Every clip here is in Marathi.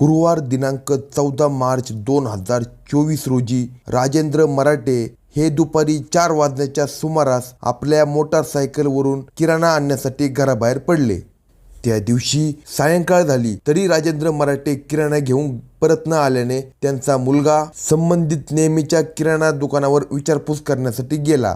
गुरुवार दिनांक चौदा मार्च दोन हजार चोवीस रोजी राजेंद्र मराठे हे दुपारी चार वाजण्याच्या सुमारास आपल्या मोटारसायकलवरून किराणा आणण्यासाठी घराबाहेर पडले. त्या दिवशी सायंकाळ झाली तरी राजेंद्र मराठे किराणा घेऊन परत न आल्याने त्यांचा मुलगा संबंधित नेहमीच्या किराणा दुकानावर विचारपूस करण्यासाठी गेला.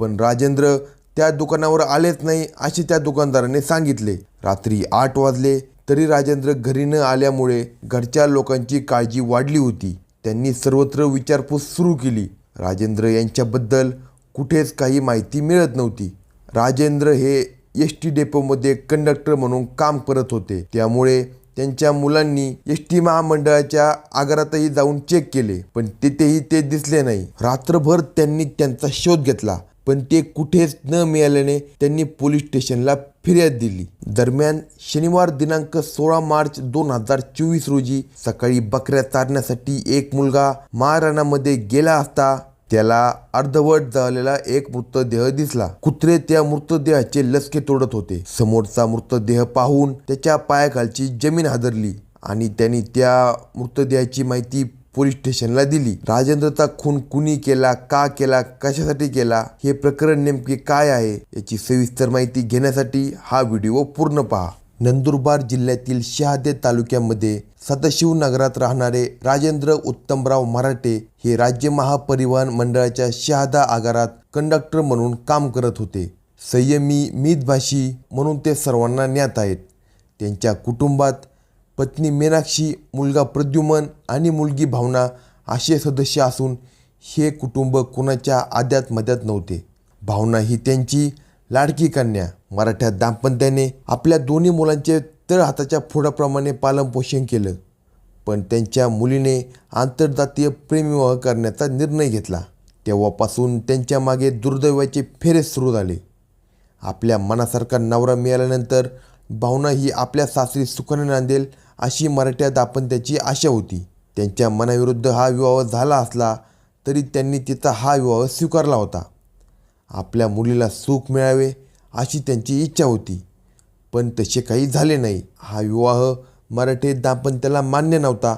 पण राजेंद्र त्या दुकानावर आलेच नाही असे त्या दुकानदाराने सांगितले. रात्री आठ वाजले. तरी राजेंद्र घरी न आल्यामुळे घरच्या लोकांची काळजी वाढली होती. त्यांनी सर्वत्र विचारपूस सुरू केली. राजेंद्र यांच्याबद्दल कुठेच काही माहिती मिळत नव्हती. राजेंद्र हे एस टी डेपोमध्ये कंडक्टर म्हणून काम करत होते. त्यामुळे त्यांच्या मुलांनी एस टी महामंडळाच्या आगारातही जाऊन चेक केले पण तिथेही ते दिसले नाही. रात्रभर त्यांनी त्यांचा शोध घेतला पण ते कुठेच न मिळाल्याने त्यांनी पोलीस स्टेशनला फिर्याद दिली. दरम्यान शनिवार दिनांक सोळा मार्च दोन हजार चोवीस रोजी सकाळी बकऱ्या चारण्यासाठी एक मुलगा महाराणामध्ये गेला असता त्याला अर्धवट झालेला एक मृतदेह दिसला. कुत्रे त्या मृतदेहाचे लसके तोडत होते. समोरचा मृतदेह पाहून त्याच्या पायाखालची जमीन हादरली आणि त्यांनी त्या मृतदेहाची माहिती पोलीस स्टेशनला दिली. राजेंद्रचा खून कुणी केला का केला कशासाठी केला हे प्रकरण नेमके काय आहे याची सविस्तर माहिती घेण्यासाठी हा व्हिडिओ पूर्ण पहा. नंदुरबार जिल्ह्यातील शहादे तालुक्यामध्ये सदाशिव नगरात राहणारे राजेंद्र उत्तमराव मराठे हे राज्य महापरिवहन मंडळाच्या शहादा आगारात कंडक्टर म्हणून काम करत होते. संयमी मितभाषी म्हणून ते सर्वांना ज्ञात आहेत. त्यांच्या कुटुंबात पत्नी मीनाक्षी मुलगा प्रद्युमन आणि मुलगी भावना असे सदस्य असून हे कुटुंब कुणाच्या आद्यात मध्यात नव्हते. भावना ही त्यांची लाडकी कन्या. मराठ्या दाम्पत्याने आपल्या दोन्ही मुलांचे तळ हाताच्या फोडाप्रमाणे पालनपोषण केलं. पण त्यांच्या मुलीने आंतरजातीय प्रेमविवाह करण्याचा निर्णय घेतला. तेव्हापासून त्यांच्या मागे दुर्दैवाचे फेरे सुरू झाले. आपल्या मनासारखा नवरा मिळाल्यानंतर भावना ही आपल्या सासरी सुखाने नांदेल अशी मराठ्या दाम्पत्याची आशा होती. त्यांच्या मनाविरुद्ध हा विवाह झाला असला तरी त्यांनी तिचा हा विवाह स्वीकारला होता. आपल्या मुलीला सुख मिळावे अशी त्यांची इच्छा होती. पण तसे काही झाले नाही. हा विवाह मराठे दाम्पत्याला मान्य नव्हता.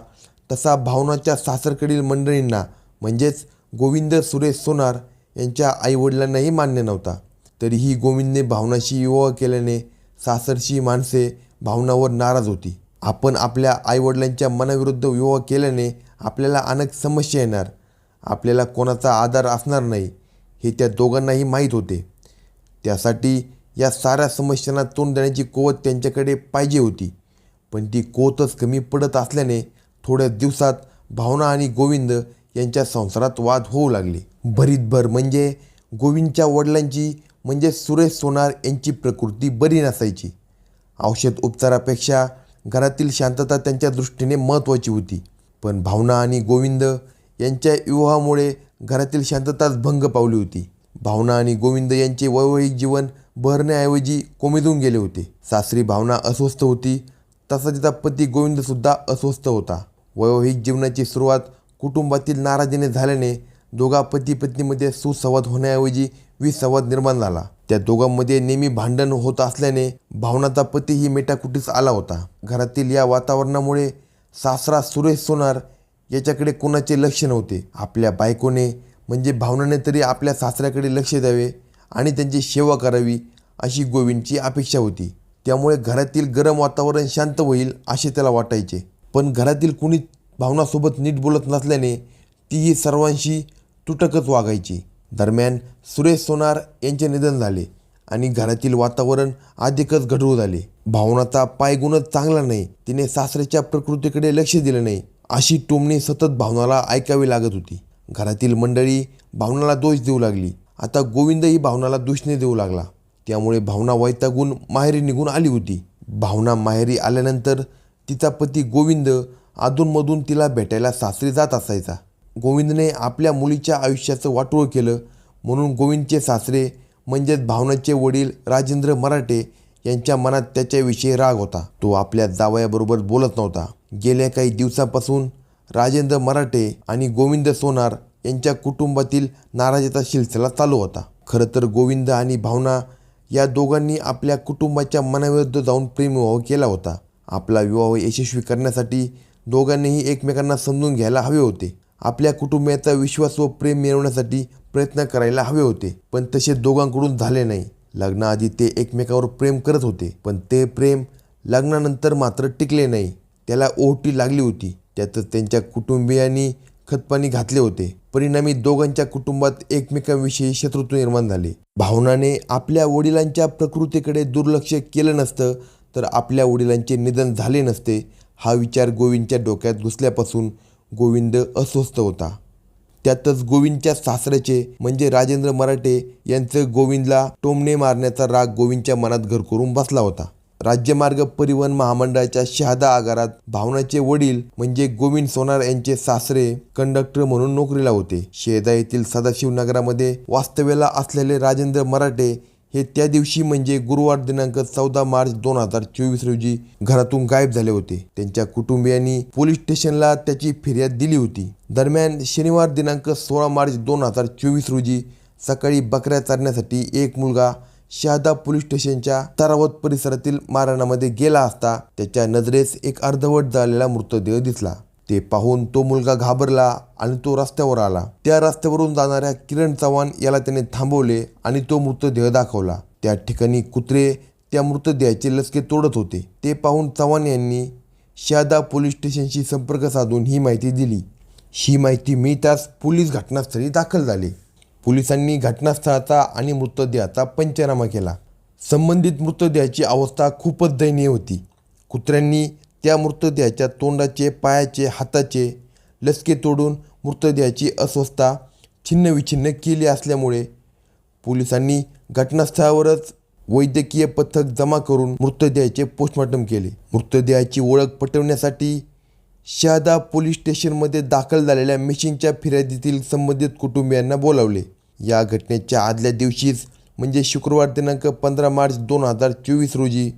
तसा भावनाच्या सासरकडील मंडळींना म्हणजेच गोविंद सुरेश सोनार यांच्या आईवडिलांनाही मान्य नव्हता. तरीही गोविंदने भावनाशी विवाह केल्याने सासरची माणसे भावनावर नाराज होती. आपण आपल्या आईवडिलांच्या मनाविरुद्ध विवाह केल्याने आपल्याला अनेक समस्या येणार. आपल्याला कोणाचा आधार असणार नाही हे त्या दोघांनाही माहीत होते. त्यासाठी या साऱ्या समस्यांना तोंड देण्याची कुवत त्यांच्याकडे पाहिजे होती. पण ती कोतच कमी पडत असल्याने थोड्या दिवसात भावना आणि गोविंद यांच्या संसारात वाद होऊ लागले. भरीतभर म्हणजे गोविंदच्या वडिलांची म्हणजे सुरेश सोनार यांची प्रकृती बरी नसायची. औषध उपचारापेक्षा घरातील शांतता त्यांच्या दृष्टीने महत्त्वाची होती. पण भावना आणि गोविंद यांच्या विवाहामुळे घरातील शांतताच भंग पावली होती. भावना आणि गोविंद यांचे वैवाहिक जीवन बहरण्याऐवजी कोमेजून गेले होते. सासरी भावना अस्वस्थ होती तसा तिचा पती गोविंदसुद्धा अस्वस्थ होता. वैवाहिक जीवनाची सुरुवात कुटुंबातील नाराजीने झाल्याने दोघा पती पत्नीमध्ये सुसंवाद होण्याऐवजी विसंवाद निर्माण झाला. त्या दोघांमध्ये नेहमी भांडण होत असल्याने भावनाचा पतीही मेटाकुटीस आला होता. घरातील या वातावरणामुळे सासरा सुरेश सोनार याच्याकडे कोणाचे लक्ष नव्हते. आपल्या बायकोने म्हणजे भावनाने तरी आपल्या सासऱ्याकडे लक्ष द्यावे आणि त्यांची सेवा करावी अशी गोविंदची अपेक्षा होती. त्यामुळे घरातील गरम वातावरण शांत होईल असे त्याला वाटायचे. पण घरातील कुणी भावनासोबत नीट बोलत नसल्याने तीही सर्वांशी तुटकच वागायची. दरम्यान सुरेश सोनार यांचे निधन झाले आणि घरातील वातावरण अधिकच गढूळ झाले भावनाचा पायगुणच चांगला नाही. तिने सासऱ्याच्या प्रकृतीकडे लक्ष दिलं नाही. अशी टोमणी सतत भावनाला ऐकावी लागत होती. घरातील मंडळी भावनाला दोष देऊ लागली. आता गोविंदही भावनाला दुष्णे देऊ लागला. त्यामुळे भावना वैतागून माहेरी निघून आली होती. भावना माहेरी आल्यानंतर तिचा पती गोविंद अधूनमधून तिला भेटायला सासरी जात असायचा. गोविंदने आपल्या मुलीच्या आयुष्याचं वाटोळ केलं. म्हणून गोविंदचे सासरे म्हणजेच भावनाचे वडील राजेंद्र मराठे यांच्या मनात त्याच्याविषयी राग होता. तो आपल्या जावयाबरोबर बोलत नव्हता. गेल्या काही दिवसापासून राजेंद्र मराठे आणि गोविंद सोनार यांच्या कुटुंबातील नाराजीचा सिलसिला चालू होता. खरं तर गोविंद आणि भावना या दोघांनी आपल्या कुटुंबाच्या मनाविरुद्ध जाऊन प्रेमविवाह केला होता. आपला विवाह यशस्वी करण्यासाठी दोघांनीही एकमेकांना समजून घ्यायला हवे होते. आपल्या कुटुंबियाचा विश्वास व प्रेम मिळवण्यासाठी प्रयत्न करायला हवे होते. पण तसे दोघांकडून झाले नाही. लग्नाआधी ते एकमेकावर प्रेम करत होते. पण ते प्रेम लग्नानंतर मात्र टिकले नाही. त्याला ओहटी लागली होती. त्यातच त्यांच्या कुटुंबियांनी खतपाणी घातले होते. परिणामी दोघांच्या कुटुंबात एकमेकांविषयी शत्रुत्व निर्माण झाले. भावनाने आपल्या वडिलांच्या प्रकृतीकडे दुर्लक्ष केलं नसतं तर आपल्या वडिलांचे निधन झाले नसते हा विचार गोविंदच्या डोक्यात घुसल्यापासून गोविंद अस्वस्थ होता. त्यातच गोविंदच्या सासऱ्याचे म्हणजे राजेंद्र मराठे यांचं गोविंदला टोमणे मारण्याचा राग गोविंदच्या मनात घर करून बसला होता. राज्यमार्ग परिवहन महामंडळाच्या शहादा आगारात भावनाचे वडील म्हणजे गोविंद सोनार यांचे सासरे कंडक्टर म्हणून नोकरीला होते. शेदा येथील सदाशिव नगरामध्ये वास्तव्याला असलेले राजेंद्र मराठे हे त्या दिवशी म्हणजे गुरुवार दिनांक चौदा मार्च दोन हजार चोवीस रोजी घरातून गायब झाले होते. त्यांच्या कुटुंबियांनी पोलीस स्टेशनला त्याची फिर्याद दिली होती. दरम्यान शनिवार दिनांक सोळा मार्च दोन हजार चोवीस रोजी सकाळी बकऱ्या चारण्यासाठी एक मुलगा शहादा पोलीस स्टेशनच्या तारावत परिसरातील मारणामध्ये गेला असता त्याच्या नजरेस एक अर्धवट झालेला मृतदेह दिसला. ते पाहून तो मुलगा घाबरला आणि तो रस्त्यावर आला. त्या रस्त्यावरून जाणाऱ्या किरण चव्हाण याला त्याने थांबवले आणि तो मृतदेह दाखवला. त्या ठिकाणी कुत्रे त्या मृतदेहाचे लसके तोडत होते. ते पाहून चव्हाण यांनी शहादा पोलीस स्टेशनशी संपर्क साधून ही माहिती दिली. ही माहिती मिळताच पोलीस घटनास्थळी दाखल झाले. पोलिसांनी घटनास्थळाचा आणि मृतदेहाचा पंचनामा केला. संबंधित मृतदेहाची अवस्था खूपच दयनीय होती. कुत्र्यांनी त्या मृतदेहाच्या तोंडाचे पायाचे हाताचे लसके तोडून मृतदेहाची अस्वस्थता छिन्नविछिन्न केली असल्यामुळे पोलिसांनी घटनास्थळावरच वैद्यकीय पथक जमा करून मृतदेहाचे पोस्टमॉर्टम केले. मृतदेहाची ओळख पटवण्यासाठी शहादा पोलीस स्टेशनमध्ये दाखल झालेल्या मिशिंगच्या फिर्यादीतील संबंधित कुटुंबियांना बोलावले. या घटनेच्या आदल्या दिवशीच म्हणजे शुक्रवार दिनांक पंधरा मार्च दोन हजार चोवीस रोजी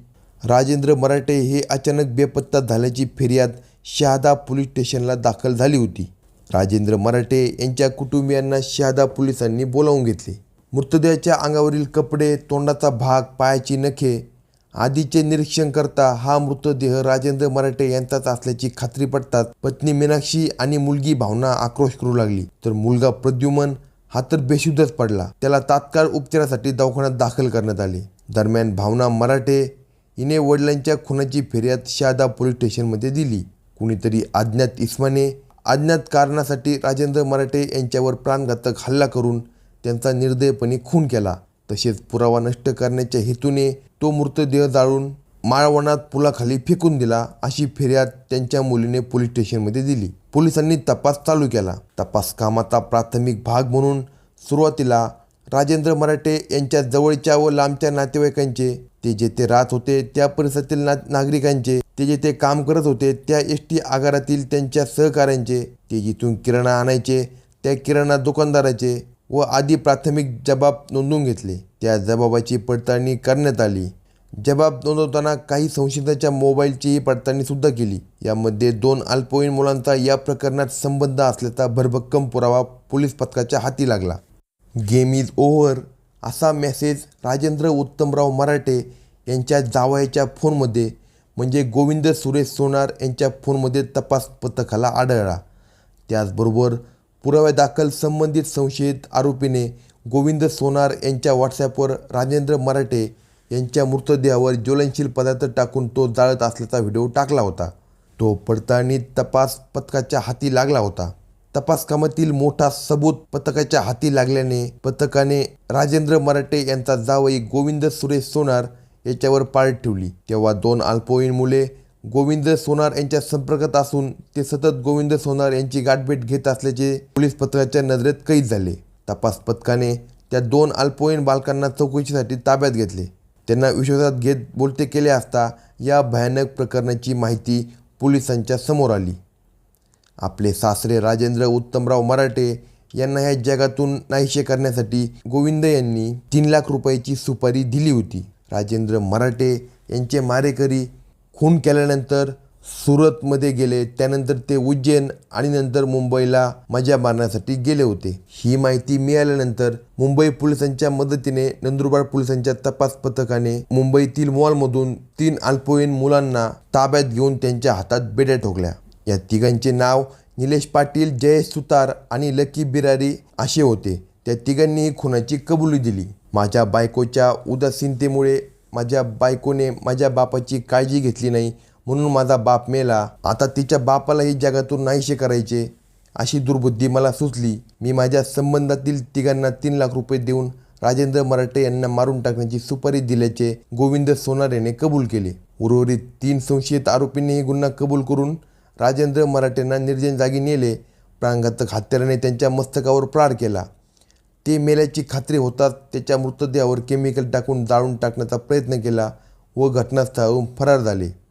राजेंद्र मराठे हे अचानक बेपत्ता झाल्याची फिर्याद शहादा पोलीस स्टेशनला दाखल झाली होती. राजेंद्र मराठे यांच्या कुटुंबियांना शहादा पोलिसांनी बोलावून घेतले. मृतदेहाच्या अंगावरील कपडे तोंडाचा भाग पायाची नखे आधीचे निरीक्षण करता हा मृतदेह राजेंद्र मराठे यांचाच असल्याची खात्री पडतात पत्नी मीनाक्षी आणि मुलगी भावना आक्रोश करू लागली. तर मुलगा प्रद्युमन हा तर बेशुद्धच पडला. त्याला तात्काळ उपचारासाठी दवाखान्यात दाखल करण्यात आले. दरम्यान भावना मराठे हिने वडिलांच्या खुनाची फिर्याद शहादा पोलीस स्टेशनमध्ये दिली. कुणीतरी अज्ञात इस्माने अज्ञात कारणासाठी राजेंद्र मराठे यांच्यावर प्राणघातक हल्ला करून त्यांचा निर्दयपणे खून केला. तसेच पुरावा नष्ट करण्याच्या हेतूने तो मृतदेह जाळून माळवणात पुलाखाली फेकून दिला अशी फिर्याद त्यांच्या मुलीने पोलीस स्टेशनमध्ये दिली. पोलिसांनी तपास चालू केला. तपास कामाचा प्राथमिक भाग म्हणून सुरुवातीला राजेंद्र मराठे यांच्या जवळच्या व लांबच्या नातेवाईकांचे ते जेथे राहत होते त्या परिसरातील ना नागरिकांचे ते जेथे काम करत होते त्या एस टी आगारातील त्यांच्या सहकाऱ्यांचे ते जिथून किराणा आणायचे त्या किराणा दुकानदाराचे व आदी प्राथमिक जबाब नोंदवून घेतले. त्या जबाबाची पडताळणी करण्यात आली. जबाब नोंदवताना काही संशयितांच्या मोबाईलचीही पडताळणी सुद्धा केली. यामध्ये दोन अल्पवयीन मुलांचा या प्रकरणात संबंध असल्याचा भरभक्कम पुरावा पोलीस पथकाच्या हाती लागला. गेम इज ओव्हर असा मेसेज राजेंद्र उत्तमराव मराठे यांच्या जावयाच्या फोनमध्ये म्हणजे गोविंद सुरेश सोनार यांच्या फोनमध्ये तपास पथकाला आढळला. त्याचबरोबर पुराव्यादाखल संबंधित संशयित आरोपीने गोविंद सोनार यांच्या व्हॉट्सॲपवर राजेंद्र मराठे यांच्या मृतदेहावर ज्वलनशील पदार्थ टाकून तो जाळत असल्याचा व्हिडिओ टाकला होता. तो पडताळणीत तपास पथकाच्या हाती लागला होता. तपास कामातील मोठा सबूत पथकाच्या हाती लागल्याने पथकाने राजेंद्र मराठे यांचा जावई गोविंद सुरेश सोनार याच्यावर पाळत ठेवली. तेव्हा दोन अल्पवयीन मुले गोविंद सोनार यांच्या संपर्कात असून ते सतत गोविंद सोनार यांची गाठभेट घेत असल्याचे पोलीस पथकाच्या नजरेत कैद झाले. तपास पथकाने त्या दोन अल्पवयीन बालकांना चौकशीसाठी ताब्यात घेतले. त्यांना विश्वासात घेत बोलते केले असता या भयानक प्रकरणाची माहिती पोलिसांच्या समोर आली. आपले सासरे राजेंद्र उत्तमराव मराठे यांना या जगातून नाहीशे करण्यासाठी गोविंद यांनी तीन लाख रुपयाची सुपारी दिली होती. राजेंद्र मराठे यांचे मारेकरी खून केल्यानंतर सुरतमध्ये गेले. त्यानंतर ते उज्जैन आणि नंतर मुंबईला मजा मारण्यासाठी गेले होते. ही माहिती मिळाल्यानंतर मुंबई पोलिसांच्या मदतीने नंदुरबार पोलिसांच्या तपास पथकाने मुंबईतील मॉलमधून तीन अल्पवयीन मुलांना ताब्यात घेऊन त्यांच्या हातात बेड्या ठोकल्या. या तिघांचे नाव निलेश पाटील जयेश सुतार आणि लकी बिरारी असे होते. त्या तिघांनी खुनाची कबुली दिली. माझ्या बायकोच्या उदासीनतेमुळे माझ्या बायकोने माझ्या बापाची काळजी घेतली नाही म्हणून माझा बाप मेला. आता तिच्या बापालाही जगातून नाहीसे करायचे अशी दुर्बुद्धी मला सुचली. मी माझ्या संबंधातील तिघांना तीन लाख रुपये देऊन राजेंद्र मराठे यांना मारून टाकण्याची सुपारी दिल्याचे गोविंद सोनार याने कबूल केले. उर्वरित तीन संशयित आरोपींनीही गुन्हा कबूल करून राजेंद्र मराठ्यांना निर्जन जागी नेले. प्राणघातक हत्याराने त्यांच्या मस्तकावर प्रार केला. ते मेल्याची खात्री होताच त्याच्या मृतदेहावर केमिकल टाकून जाळून टाकण्याचा प्रयत्न केला व घटनास्थळावरून फरार झाले.